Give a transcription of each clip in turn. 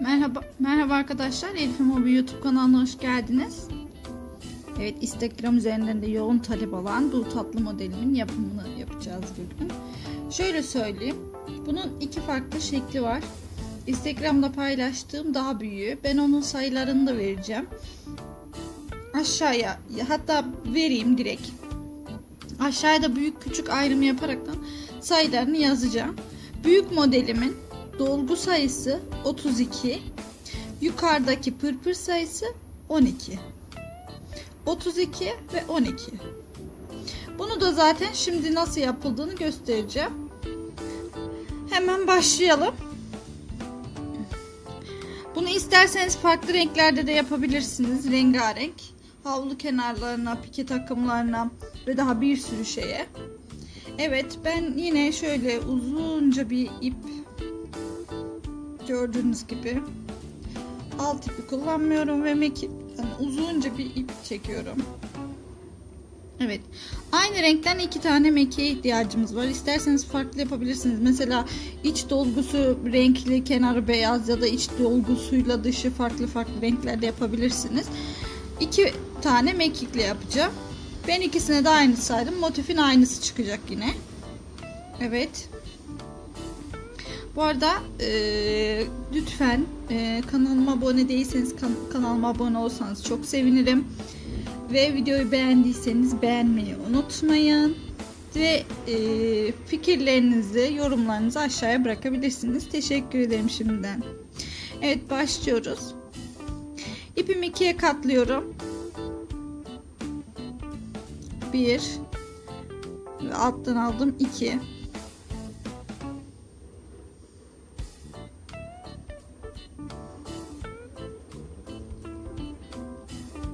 Merhaba, merhaba arkadaşlar. Elif'in Hobi YouTube kanalına hoş geldiniz. Evet, Instagram üzerinden de yoğun talep olan bu tatlı modelimin yapımını yapacağız bugün. Şöyle söyleyeyim. Bunun iki farklı şekli var. Instagram'da paylaştığım daha büyüğü. Ben onun sayılarını da vereceğim. Aşağıya hatta vereyim direkt. Aşağıya da büyük küçük ayrımı yaparaktan sayılarını yazacağım. Büyük modelimin dolgu sayısı 32. Yukarıdaki pırpır sayısı 12. 32 ve 12. Bunu da zaten şimdi nasıl yapıldığını göstereceğim. Hemen başlayalım. Bunu isterseniz farklı renklerde de yapabilirsiniz. Rengarenk. Havlu kenarlarına, pike takımlarına ve daha bir sürü şeye. Evet ben yine şöyle uzunca bir ip gördüğünüz gibi alt ipi kullanmıyorum ve mekik yani uzunca bir ip çekiyorum. Evet. Aynı renkten iki tane mekiğe ihtiyacımız var. İsterseniz farklı yapabilirsiniz. Mesela iç dolgusu renkli, kenarı beyaz ya da iç dolgusuyla dışı farklı farklı renklerde yapabilirsiniz. İki tane mekikle yapacağım. Ben ikisine de aynı saydım. Motifin aynısı çıkacak yine. Evet. Bu arada e, lütfen e, kanalıma abone değilseniz kan kanalıma abone olsanız çok sevinirim. Ve videoyu beğendiyseniz beğenmeyi unutmayın. Ve e, fikirlerinizi, yorumlarınızı aşağıya bırakabilirsiniz. Teşekkür ederim şimdiden. Evet başlıyoruz. İpimi ikiye katlıyorum. Bir ve alttan aldım iki.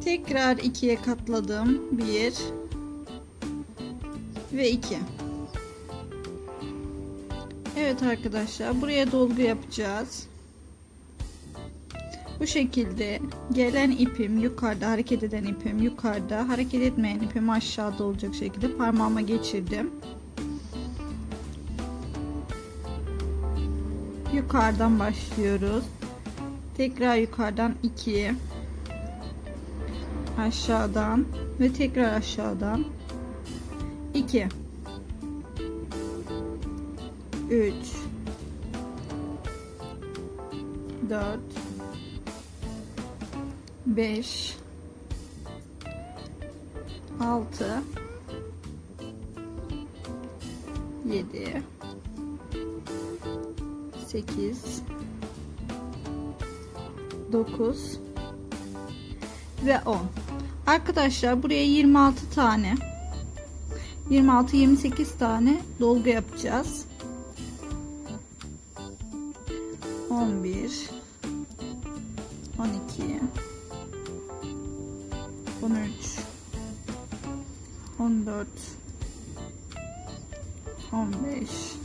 Tekrar ikiye katladım. Bir ve iki. Evet arkadaşlar buraya dolgu yapacağız. Bu şekilde gelen ipim yukarıda hareket eden ipim yukarıda hareket etmeyen ipim aşağıda olacak şekilde parmağıma geçirdim. Yukarıdan başlıyoruz. Tekrar yukarıdan 2 aşağıdan ve tekrar aşağıdan 2 3 4 5 6 7 8 9 ve 10 arkadaşlar buraya 26 tane 26 28 tane dolgu yapacağız 14 15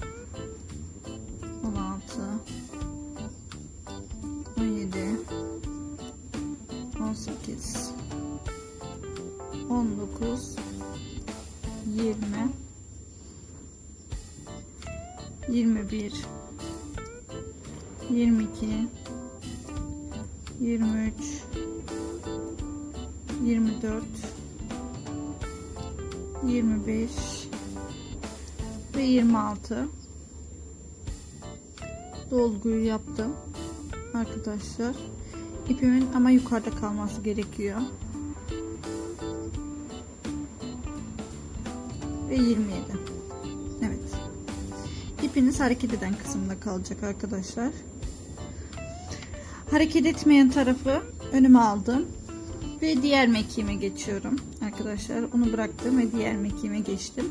26 dolguyu yaptım arkadaşlar. İpimin ama yukarıda kalması gerekiyor. Ve 27 evet. İpiniz hareket eden kısımda kalacak arkadaşlar. Hareket etmeyen tarafı önüme aldım. Ve diğer mekiğime geçiyorum arkadaşlar. Onu bıraktım ve diğer mekiğime geçtim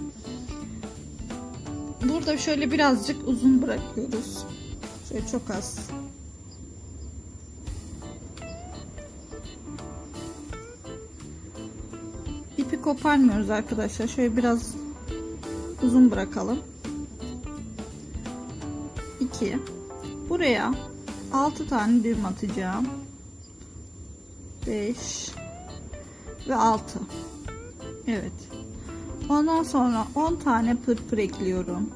burada şöyle birazcık uzun bırakıyoruz. Şöyle çok az. İpi koparmıyoruz arkadaşlar. Şöyle biraz uzun bırakalım. 2 buraya 6 tane düğüm atacağım. 5 ve 6 Evet ondan sonra 10 tane pırpır ekliyorum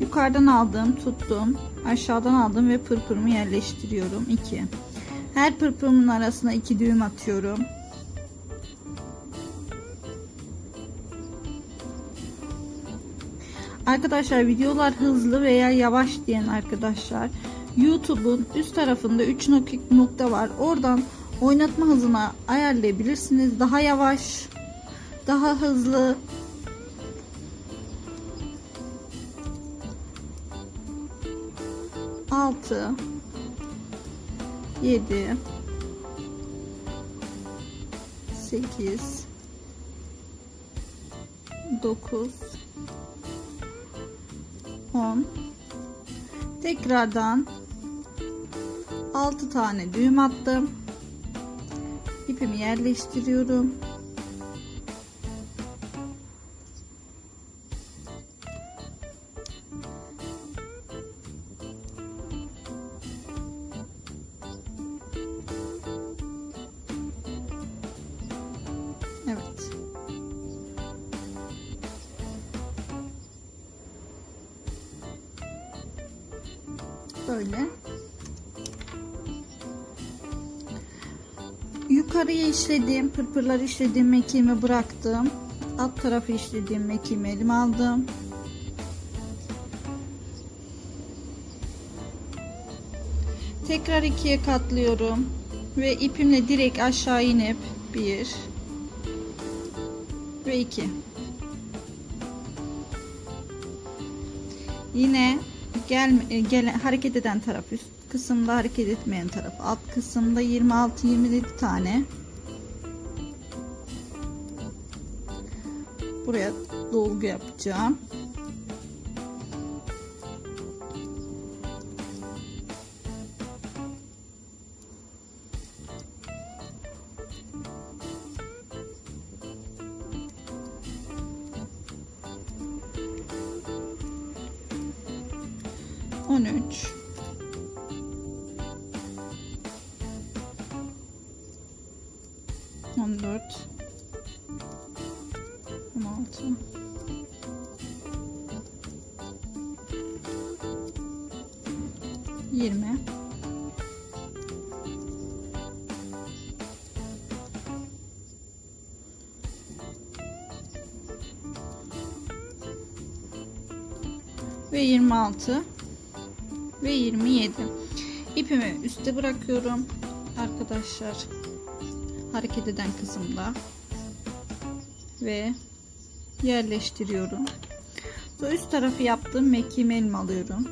Yukarıdan aldım, tuttum. Aşağıdan aldım ve pırpırımı yerleştiriyorum. 2. Her pırpırımın arasına 2 düğüm atıyorum. Arkadaşlar videolar hızlı veya yavaş diyen arkadaşlar YouTube'un üst tarafında 3 nokta var. Oradan oynatma hızını ayarlayabilirsiniz. Daha yavaş, daha hızlı. Altı, yedi, sekiz, dokuz, 10 tekrardan 6 tane düğüm attım ipimi yerleştiriyorum Evet. Böyle. Yukarıya işlediğim, pırpırları işlediğim mekiğimi bıraktım. Alt tarafı işlediğim mekiğimi elime aldım. Tekrar ikiye katlıyorum. Ve ipimle direkt aşağı inip bir ve iki. Yine gel, gel hareket eden taraf üst kısımda hareket etmeyen taraf alt kısımda 26 27 tane. Buraya dolgu yapacağım 14 16 20 ve 26 ve 27 ipimi üste bırakıyorum arkadaşlar hareket eden kısımda ve yerleştiriyorum. Bu üst tarafı yaptığım mekiğimi elime alıyorum.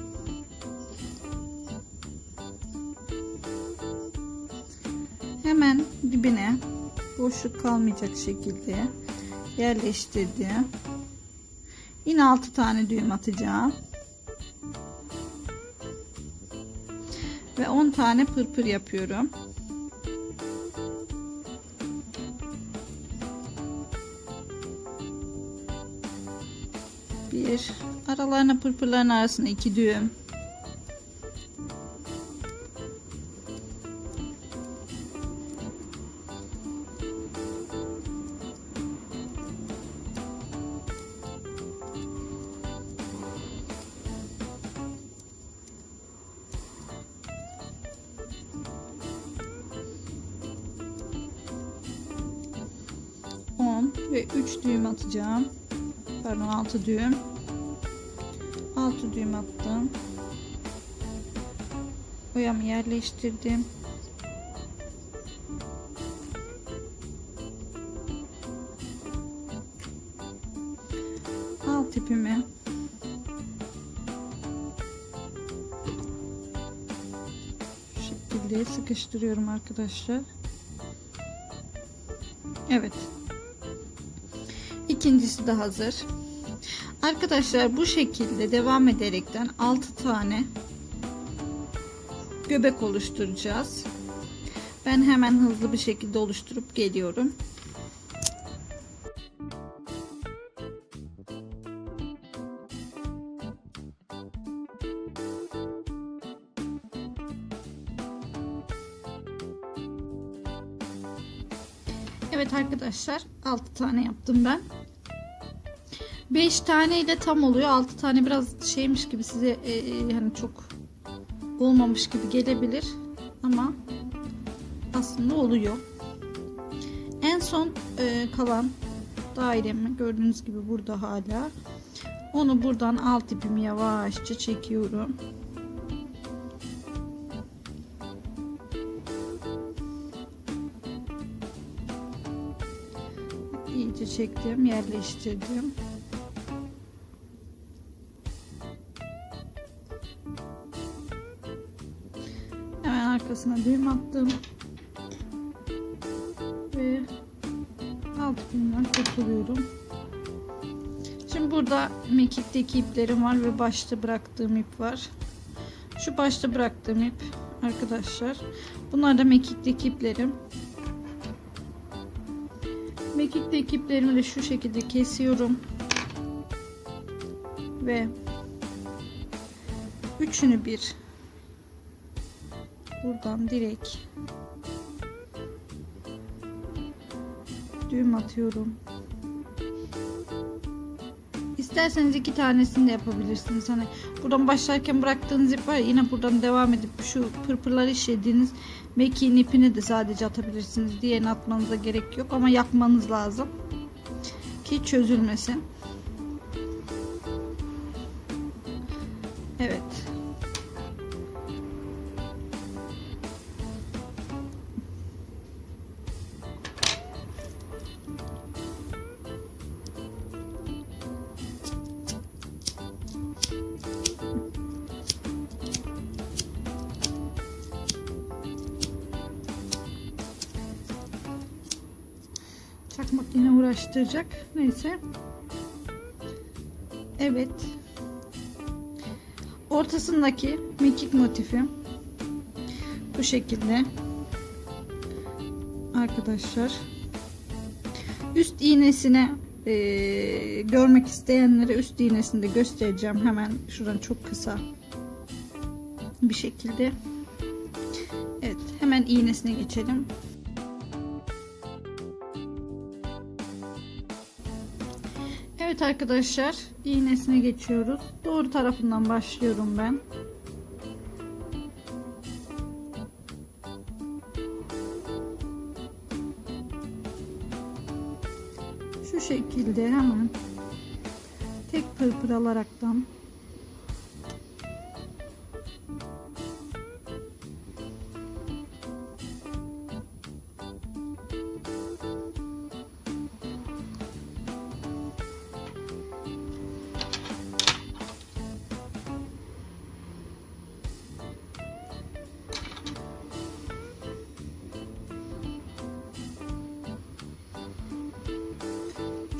Hemen dibine boşluk kalmayacak şekilde yerleştirdim. Yine 6 tane düğüm atacağım. Ve 10 tane pırpır yapıyorum. Bir aralarına pırpırların arasında iki düğüm. ve 3 düğüm atacağım. Pardon 6 düğüm. 6 düğüm attım. Oyamı yerleştirdim. Alt ipimi şu şekilde sıkıştırıyorum arkadaşlar. Evet. İkincisi de hazır. Arkadaşlar bu şekilde devam ederekten 6 tane göbek oluşturacağız. Ben hemen hızlı bir şekilde oluşturup geliyorum. Evet arkadaşlar 6 tane yaptım ben. 5 tane ile tam oluyor. 6 tane biraz şeymiş gibi size e, e, hani çok olmamış gibi gelebilir. Ama aslında oluyor. En son e, kalan dairemi gördüğünüz gibi burada hala. Onu buradan alt ipimi yavaşça çekiyorum. İyice çektim, yerleştirdim. Hemen arkasına düğüm attım. Ve alt ipimden kurtuluyorum. Şimdi burada mekikteki iplerim var ve başta bıraktığım ip var. Şu başta bıraktığım ip arkadaşlar. Bunlar da mekikteki iplerim. Mekikteki iplerimi de şu şekilde kesiyorum. Ve üçünü bir buradan direkt düğüm atıyorum. İsterseniz iki tanesini de yapabilirsiniz. Hani buradan başlarken bıraktığınız ip var yine buradan devam edip şu pırpırları işlediğiniz mekiğin ipini de sadece atabilirsiniz. Diğerini atmanıza gerek yok ama yakmanız lazım. Ki çözülmesin. Yine uğraştıracak. Neyse. Evet. Ortasındaki mekik motifi bu şekilde. Arkadaşlar. Üst iğnesine eee, görmek isteyenlere üst iğnesini de göstereceğim. Hemen şuradan çok kısa bir şekilde. Evet. Hemen iğnesine geçelim. Evet arkadaşlar iğnesine geçiyoruz. Doğru tarafından başlıyorum ben. Şu şekilde hemen tek pırpır alaraktan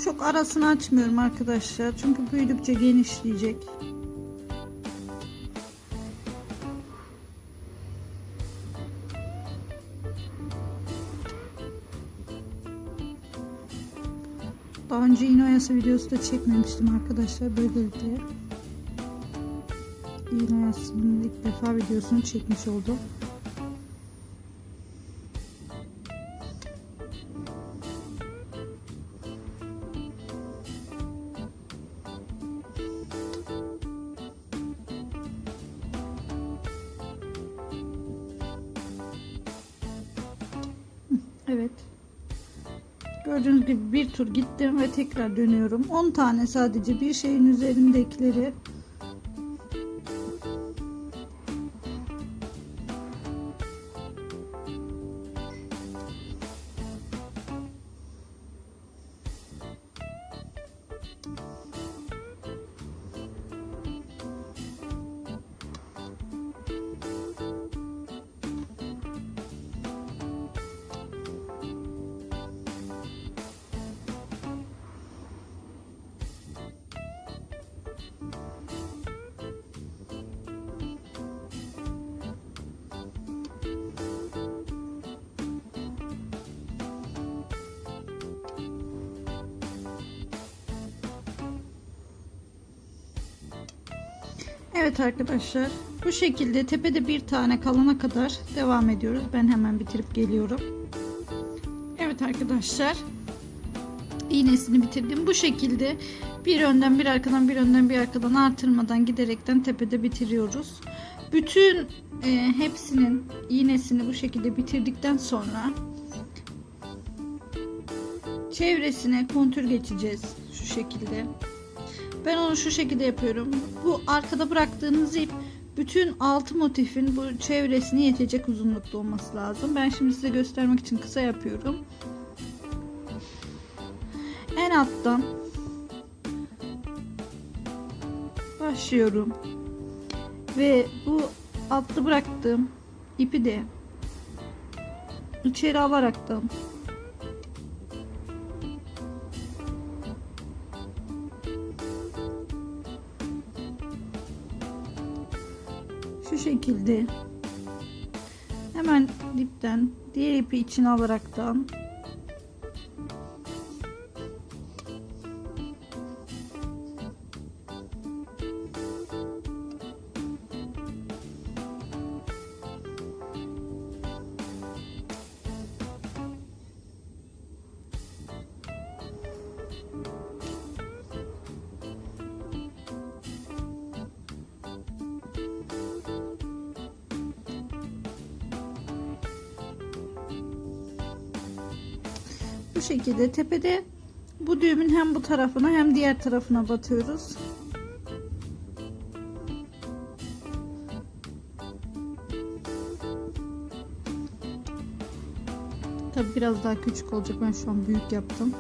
Çok arasını açmıyorum arkadaşlar. Çünkü büyüdükçe genişleyecek. Daha önce iğne oyası videosu da çekmemiştim arkadaşlar. Böylelikle iğne oyasının ilk defa videosunu çekmiş oldum. Evet. Gördüğünüz gibi bir tur gittim ve tekrar dönüyorum. 10 tane sadece bir şeyin üzerindekileri Evet arkadaşlar bu şekilde tepede bir tane kalana kadar devam ediyoruz. Ben hemen bitirip geliyorum. Evet arkadaşlar iğnesini bitirdim. Bu şekilde Bir önden bir arkadan bir önden bir arkadan artırmadan giderekten tepede bitiriyoruz. Bütün e, hepsinin iğnesini bu şekilde bitirdikten sonra çevresine kontür geçeceğiz şu şekilde. Ben onu şu şekilde yapıyorum. Bu arkada bıraktığınız ip bütün altı motifin bu çevresine yetecek uzunlukta olması lazım. Ben şimdi size göstermek için kısa yapıyorum. En alttan başlıyorum. Ve bu altı bıraktığım ipi de içeri alaraktan şekilde hemen dipten diğer ipi içine alaraktan bu şekilde tepede bu düğümün hem bu tarafına hem diğer tarafına batıyoruz. Tabi biraz daha küçük olacak. Ben şu an büyük yaptım.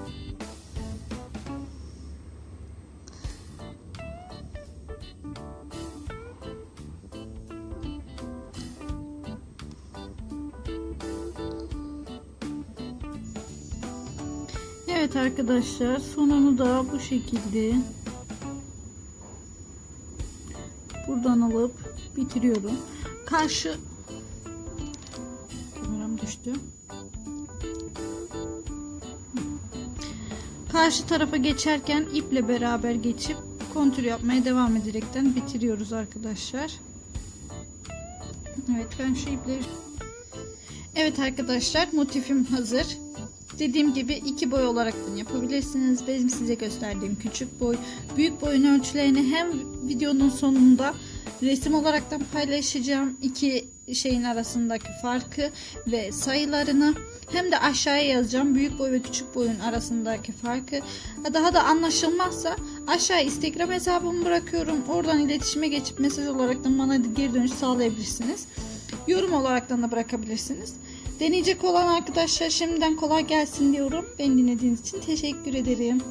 Arkadaşlar sonunu da bu şekilde buradan alıp bitiriyorum. Karşı kameram düştü. Karşı tarafa geçerken iple beraber geçip kontür yapmaya devam ederekten bitiriyoruz arkadaşlar. Evet ben şu ipleri Evet arkadaşlar motifim hazır. Dediğim gibi iki boy olarak da yapabilirsiniz. Benim size gösterdiğim küçük boy, büyük boyun ölçülerini hem videonun sonunda resim olaraktan paylaşacağım. iki şeyin arasındaki farkı ve sayılarını hem de aşağıya yazacağım. Büyük boy ve küçük boyun arasındaki farkı. Daha da anlaşılmazsa aşağı Instagram hesabımı bırakıyorum. Oradan iletişime geçip mesaj olarak da bana geri dönüş sağlayabilirsiniz. Yorum olaraktan da bırakabilirsiniz. Deneyecek olan arkadaşlar şimdiden kolay gelsin diyorum. Beni dinlediğiniz için teşekkür ederim.